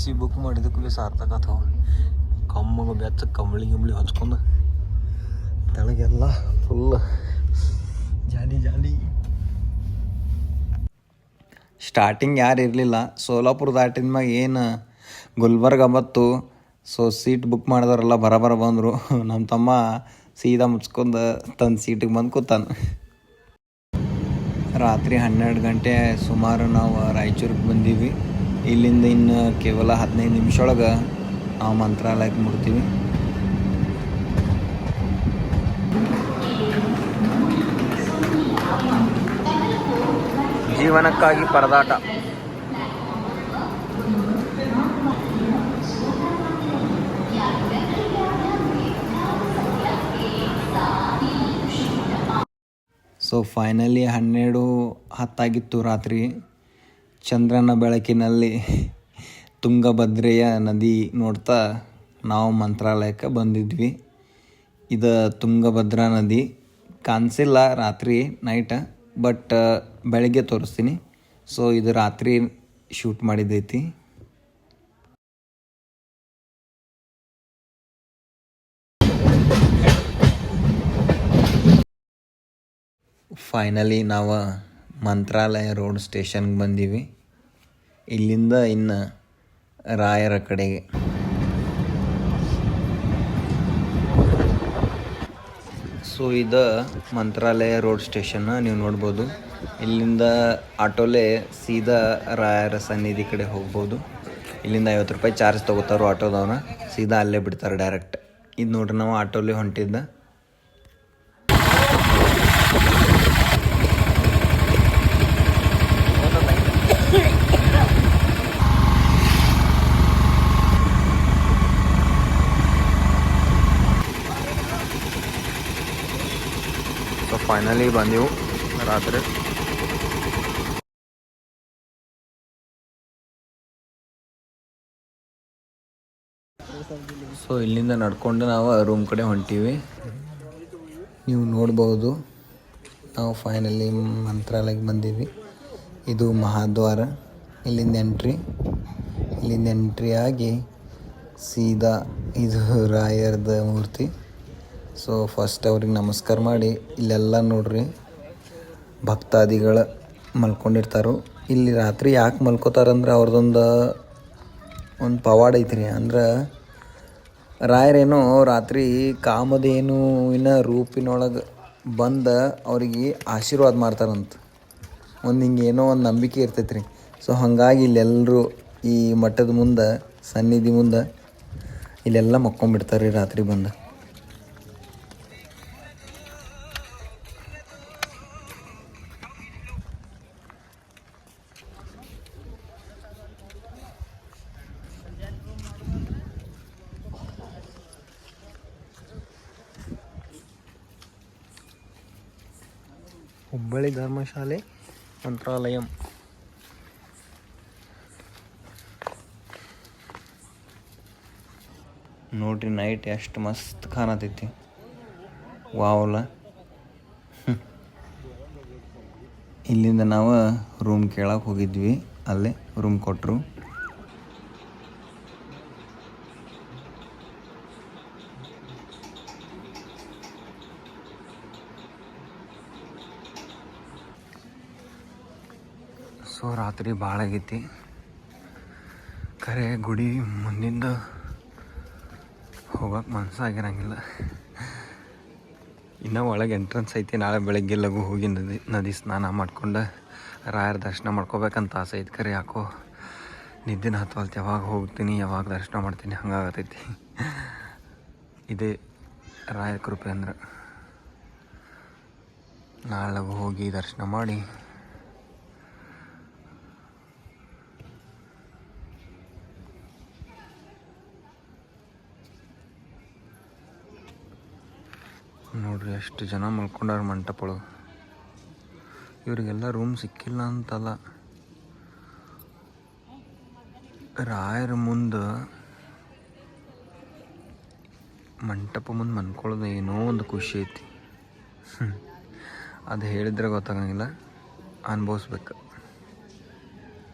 C book ಮಾಡಿದ್ದಕ್ಕೂ ಭೀ ಸಾರ್ಥಕ ಅಥವಾ? ಕಮ್ಮಗ ಬೆಚ್ಚ ಕಂಬಳಿ ಗಿಂಬಳಿ ಹಚ್ಕೊಂಡು ತೆಳಗೆಲ್ಲ ಫುಲ್ ಜಾಲಿ ಜಾಲಿ. ಸ್ಟಾರ್ಟಿಂಗ್ ಯಾರು ಇರಲಿಲ್ಲ. ಸೋಲಾಪುರ ದಾಟಿದ ಮ್ಯಾಗ ಏನು ಗುಲ್ಬರ್ಗ ಮತ್ತು ಸೊ ಸೀಟ್ ಬುಕ್ ಮಾಡಿದವರೆಲ್ಲ ಬರಬರ ಬಂದರು. ನಮ್ಮ ತಮ್ಮ ಸೀದಾ ಮುಚ್ಕೊಂಡು ತನ್ನ ಸೀಟಿಗೆ ಬಂದು ಕೂತಾನೆ. ರಾತ್ರಿ ಹನ್ನೆರಡು ಗಂಟೆ ಸುಮಾರು ನಾವು ರಾಯಚೂರಿಗೆ ಬಂದೀವಿ. ಇಲ್ಲಿಂದ ಇನ್ನು ಕೇವಲ ಹದಿನೈದು ನಿಮಿಷ ಒಳಗೆ ನಾವು ಮಂತ್ರಾಲಯಕ್ಕೆ ಮುಡ್ತೀವಿ ಜೀವನಕ್ಕಾಗಿ ಪರದಾಟ. ಸೊ ಫೈನಲಿ ಹನ್ನೆರಡು ಹತ್ತಾಗಿತ್ತು ರಾತ್ರಿ. ಚಂದ್ರನ ಬೆಳಕಿನಲ್ಲಿ ತುಂಗಭದ್ರೆಯ ನದಿ ನೋಡ್ತಾ ನಾವು ಮಂತ್ರಾಲಯಕ್ಕೆ ಬಂದಿದ್ವಿ. ಇದು ತುಂಗಭದ್ರಾ ನದಿ ಕಾಣಿಸಿಲ್ಲ ರಾತ್ರಿ ನೈಟ ಬಟ್ ಬೆಳಗ್ಗೆ ತೋರಿಸ್ತೀನಿ. ಸೊ ಇದು ರಾತ್ರಿ ಶೂಟ್ ಮಾಡಿದ್ದೈತಿ ಫೈನಲಿ ನಾವು ಮಂತ್ರಾಲಯ ರೋಡ್ ಸ್ಟೇಷನ್ಗೆ ಬಂದೀವಿ. ಇಲ್ಲಿಂದ ಇನ್ನು ರಾಯರ ಕಡೆಗೆ ಸೊ, ಇದು ಮಂತ್ರಾಲಯ ರೋಡ್ ಸ್ಟೇಷನ್ ನೀವು ನೋಡ್ಬೋದು. ಇಲ್ಲಿಂದ ಆಟೋಲೆ ಸೀದಾ ರಾಯರ ಸನ್ನಿಧಿ ಕಡೆ ಹೋಗ್ಬೋದು. ಇಲ್ಲಿಂದ ಐವತ್ತು ರೂಪಾಯಿ ಚಾರ್ಜ್ ತೊಗೋತಾರೋ ಆಟೋದವನ ಸೀದಾ ಅಲ್ಲೇ ಬಿಡ್ತಾರೆ ಡೈರೆಕ್ಟ್. ಇದು ನೋಡ್ರಿ ನಾವು ಆಟೋಲಿ ಹೊಂಟಿದ್ದ ಫೈನಲಿ ಬಂದೆವು ರಾತ್ರಿ. ಸೊ ಇಲ್ಲಿಂದ ನಡ್ಕೊಂಡು ನಾವು ರೂಮ್ ಕಡೆ ಹೊಂಟೀವಿ. ನೀವು ನೋಡ್ಬೋದು, ನಾವು ಫೈನಲಿ ಮಂತ್ರಾಲಯಕ್ಕೆ ಬಂದೀವಿ. ಇದು ಮಹಾದ್ವಾರ. ಇಲ್ಲಿಂದ ಎಂಟ್ರಿ ಇಲ್ಲಿಂದ ಎಂಟ್ರಿ ಆಗಿ ಸೀದಾ ಇದು ರಾಯರ್ದ ಮೂರ್ತಿ. ಸೊ ಫಸ್ಟ್ ಅವ್ರಿಗೆ ನಮಸ್ಕಾರ ಮಾಡಿ, ಇಲ್ಲೆಲ್ಲ ನೋಡ್ರಿ, ಭಕ್ತಾದಿಗಳು ಮಲ್ಕೊಂಡಿರ್ತಾರೋ. ಇಲ್ಲಿ ರಾತ್ರಿ ಯಾಕೆ ಮಲ್ಕೋತಾರಂದ್ರೆ ಅವ್ರದ್ದೊಂದು ಒಂದು ಪವಾಡ ಐತ್ರಿ. ಅಂದ್ರೆ, ರಾಯರೇನೋ ರಾತ್ರಿ ಕಾಮಧೇನುವಿನ ರೂಪಿನೊಳಗೆ ಬಂದ ಅವ್ರಿಗೆ ಆಶೀರ್ವಾದ ಮಾಡ್ತಾರಂತ. ಒಂದು ಹಿಂಗೇನೋ ಒಂದು ನಂಬಿಕೆ ಇರ್ತೈತೆ ರೀ ಸೊ ಹಾಗಾಗಿ ಇಲ್ಲೆಲ್ಲರೂ ಈ ಮಠದ ಮುಂದೆ, ಸನ್ನಿಧಿ ಮುಂದೆ, ಇಲ್ಲೆಲ್ಲ ಮಕ್ಕೊಂಬಿಡ್ತಾರೆ ರಾತ್ರಿ ಬಂದು. ಹುಬ್ಬಳ್ಳಿ ಧರ್ಮಶಾಲೆ ಮಂತ್ರಾಲಯಂ. ನೋಡ್ರಿ ನೈಟ್ ಎಷ್ಟು ಮಸ್ತ್ ಕಾಣತೈತಿ. ವಾವಲ್ಲ ಇಲ್ಲಿಂದ ನಾವು ರೂಮ್ ಕೇಳಕ್ಕೆ ಹೋಗಿದ್ವಿ. ಅಲ್ಲೇ ರೂಮ್ ಕೊಟ್ಟರು ಸೊ ರಾತ್ರಿ ಭಾಳ ಆಗೈತಿ. ಖರೆ ಗುಡಿ ಮುಂದಿಂದ ಹೋಗೋಕೆ ಮನಸ್ಸಾಗಿರಂಗಿಲ್ಲ ಇನ್ನೂ ಒಳಗೆ ಎಂಟ್ರೆನ್ಸ್ ಐತಿ, ನಾಳೆ ಬೆಳಗ್ಗೆ ಲಘು ಹೋಗಿ ನದಿ ನದಿ ಸ್ನಾನ ಮಾಡ್ಕೊಂಡು ರಾಯರ ದರ್ಶನ ಮಾಡ್ಕೋಬೇಕಂತ ಆಸೆ ಐತಿ ಖರೆ ಯಾಕೋ. ನಿದ್ದಿನ ಹತ್ವಲ್ತು ಯಾವಾಗ ಹೋಗ್ತೀನಿ, ಯಾವಾಗ ದರ್ಶನ ಮಾಡ್ತೀನಿ ಹಂಗಾಗತೈತಿ. ಇದೇ ರಾಯರ ಕೃಪೆ ಅಂದ್ರೆ. ನಾಳೆ ಲಘು ಹೋಗಿ ದರ್ಶನ ಮಾಡಿ ನೋಡ್ರಿ, ಎಷ್ಟು ಜನ ಮಲ್ಕೊಂಡಾರ ಮಂಟಪ ಒಳಗೆ ಇವರಿಗೆಲ್ಲ ರೂಮ್ ಸಿಕ್ಕಿಲ್ಲ ಅಂತಲ್ಲ. ರಾಯರ ಮುಂದೆ ಮಂಟಪ ಮುಂದೆ ಮನ್ಕೊಳ್ಳೋದು ಏನೋ ಒಂದು ಖುಷಿ ಐತಿ. ಅದು ಹೇಳಿದ್ರೆ ಗೊತ್ತಾಗಂಗಿಲ್ಲ. ಅನುಭವಿಸ್ಬೇಕು.